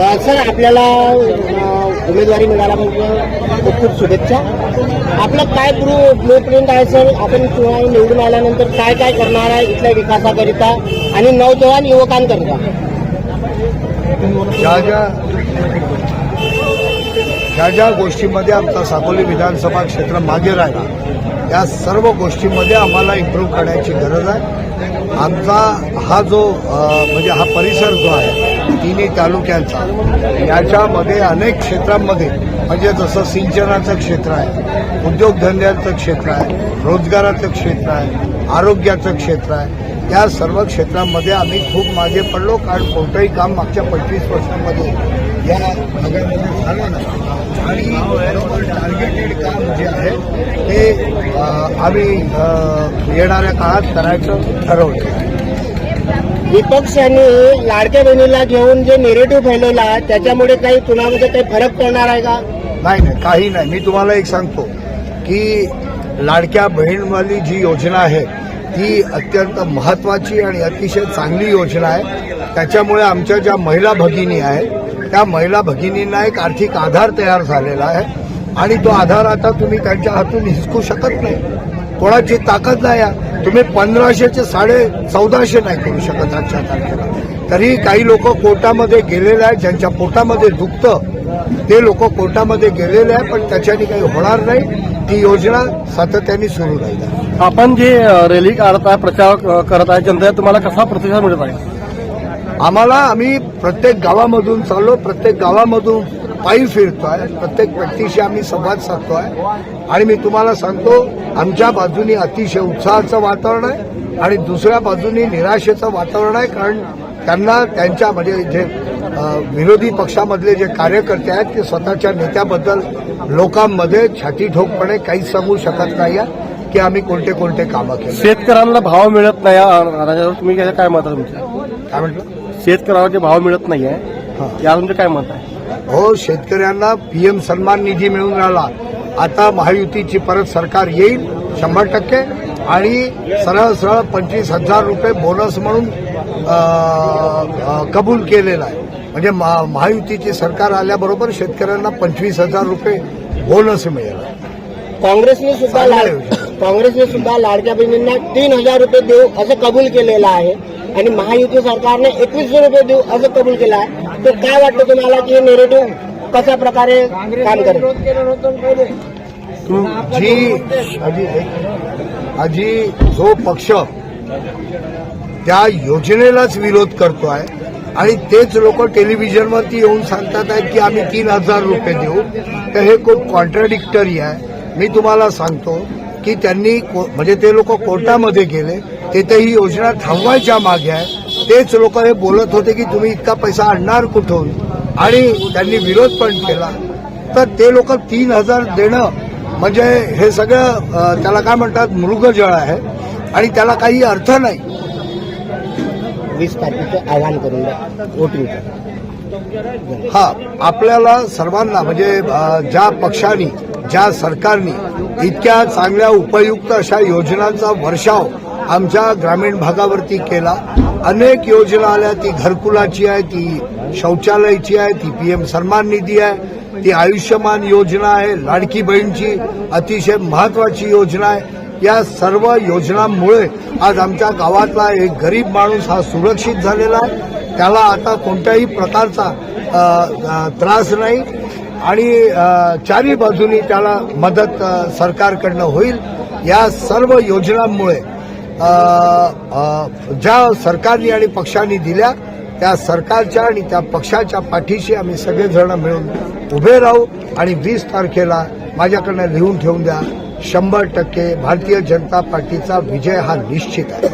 Sir आपल्याला उमेदवारी मिळाल्याबद्दल म्हणजे खूप खूप शुभेच्छा. आपलं काय ब्लू ब्लू प्रिंट आहे सर? आपण तुम्हाला निवडून आल्यानंतर काय काय करणार आहे इथल्या विकासाकरिता? आणि नौजवान युवकांकरिता. ज्या ज्या ज्या ज्या गोष्टीमध्ये आमचा साकोली विधानसभा क्षेत्र मागे राहिला या सर्व गोष्टीमध्ये आम्हाला इम्प्रूव्ह करण्याची गरज आहे. आमचा हा जो म्हणजे हा परिसर जो आहे तिन्ही तालुक्यांचा. याच्यामध्ये अनेक क्षेत्रांमध्ये म्हणजे जसं सिंचनाचं क्षेत्र आहे उद्योगधंद्याचं क्षेत्र आहे रोजगाराचं क्षेत्र आहे आरोग्याचं क्षेत्र आहे या सर्व क्षेत्रांमध्ये आम्ही खूप मागे पडलो. कारण कोणतंही काम मागच्या पंचवीस वर्षांमध्ये या भागामध्ये झालं नाही. आणि बरोबर टार्गेटेड काम जे आहे ते आम्ही येणाऱ्या काळात करायचं ठरवलं. विपक्षाने लाडक्या बहिणीला घेऊन जे निरेटिव्ह फैलवला त्याच्यामुळे काही चुनावमध्ये काही फरक पडणार आहे का? नाही नाही काही नाही. मी तुम्हाला एक सांगतो की लाडक्या बहीणवाली जी योजना आहे ती अत्यंत महत्वाची आणि अतिशय चांगली योजना आहे. त्याच्यामुळे आमच्या ज्या महिला भगिनी आहेत त्या महिला भगिनींना एक आर्थिक आधार तयार झालेला आहे आणि तो आधार आता तुम्ही त्यांच्या हातून हिसकू शकत नाही. कोणाची ताकद नाही आहे. तुम्ही पंधराशेचे साडे चौदाशे नाही करू शकत आजच्या तारखेला. तरी काही लोक कोर्टामध्ये गेलेले आहेत ज्यांच्या पोटामध्ये दुखतं ते लोक कोर्टामध्ये गेलेले आहे पण त्याच्याने काही होणार नाही. ती योजना सातत्याने सुरू राहील आपण जे रॅली काढत आहे प्रचार करत आहे जनता तुम्हाला कसा प्रतिसाद मिळत आहे? आम्हाला आम्ही प्रत्येक गावामधून चाललो प्रत्येक गावामधून पायी फिरतोय. प्रत्येक व्यक्तीशी आम्ही संवाद साधतोय. आणि मी तुम्हाला सांगतो आमच्या बाजूनी अतिशय उत्साहाचं वातावरण आहे आणि दुसऱ्या बाजूनी निराशेचं वातावरण आहे कारण त्यांना त्यांच्या म्हणजे जे विरोधी पक्षामधले जे कार्यकर्ते आहेत ते स्वतःच्या नेत्याबद्दल लोकांमध्ये छाती ठोकपणे काहीच सांगू शकत नाही की आम्ही कोणते कोणते कामं केले. शेतकऱ्यांना भाव मिळत नाही तुम्ही काय मत आहे तुमचं? काय म्हटलं? शेतकऱ्याला जे भाव मिळत नाही. आहे यावर तुमचं काय मत आहे? हो शेतकऱ्यांना पीएम सन्मान निधी मिळून राहिला. आता महायुतीची परत सरकार येईल शंभर टक्के. आणि सरळ सरळ पंचवीस हजार रुपये बोनस म्हणून कबूल केलेला आहे. म्हणजे महा- महायुतीची सरकार आल्याबरोबर शेतकऱ्यांना पंचवीस हजार रुपये बोनस मिळेल. काँग्रेसने सुद्धा लाड काँग्रेसने सुद्धा लाडक्या बहिणींना तीन हजार रुपये देऊ असं कबूल केलेलं आहे. आणि महायुती सरकारने एकवीसशे रुपये देऊ असं कबूल केलं आहे. तर काय वाटतं तुम्हाला की नेरेटिव्ह कशा प्रकारे काम करेल? जी आजी आजी जो पक्ष त्या योजनेलाच विरोध करतो आहे आणि तेच लोक टेलिव्हिजनवरती येऊन सांगतात आहेत की आम्ही तीन हजार रुपये देऊ तर हे खूप कॉन्ट्राडिक्टरी आहे. मी तुम्हाला सांगतो की त्यांनी को- म्हणजे ते लोक कोर्टामध्ये गेले तिथे ही योजना थांबवायच्या मागे आहे. तेच लोक हे बोलत होते की तुम्ही इतका पैसा आणणार कुठून? आणि त्यांनी विरोध पण केला. तर ते लोक तीन हजार देणं म्हणजे हे सगळं त्याला काय म्हणतात मृगजळ आहे. आणि त्याला काही अर्थ नाही. वीस तारखेचं आवाहन करून वोटिंग हा आपल्याला सर्वांना म्हणजे ज्या पक्षांनी ज्या सरकारनी इतक्या चांगल्या उपयुक्त अशा योजनांचा वर्षाव आमच्या ग्रामीण भागावरती केला. अनेक योजना आल्या. ती घरकुलाची आहे ती शौचालयाची आहे ती पीएम सन्मान निधी आहे. ती आयुष्यमान योजना आहे लाडकी बहीणची अतिशय महत्वाची योजना आहे. या सर्व योजनांमुळे आज आमच्या गावातला एक गरीब माणूस हा सुरक्षित झालेला आहे. त्याला आता कोणत्याही प्रकारचा त्रास नाही. आणि चारी बाजूनी त्याला मदत सरकारकडनं होईल. या सर्व योजनांमुळे ज्या सरकारने आणि पक्षांनी दिल्या त्या सरकारच्या आणि त्या पक्षाच्या पाठीशी आम्ही सगळेजण मिळून उभे राहू आणि वीस तारखेला माझ्याकडनं लिहून ठेवून द्या शंभर टक्के भारतीय जनता पार्टीचा विजय हा निश्चित आहे.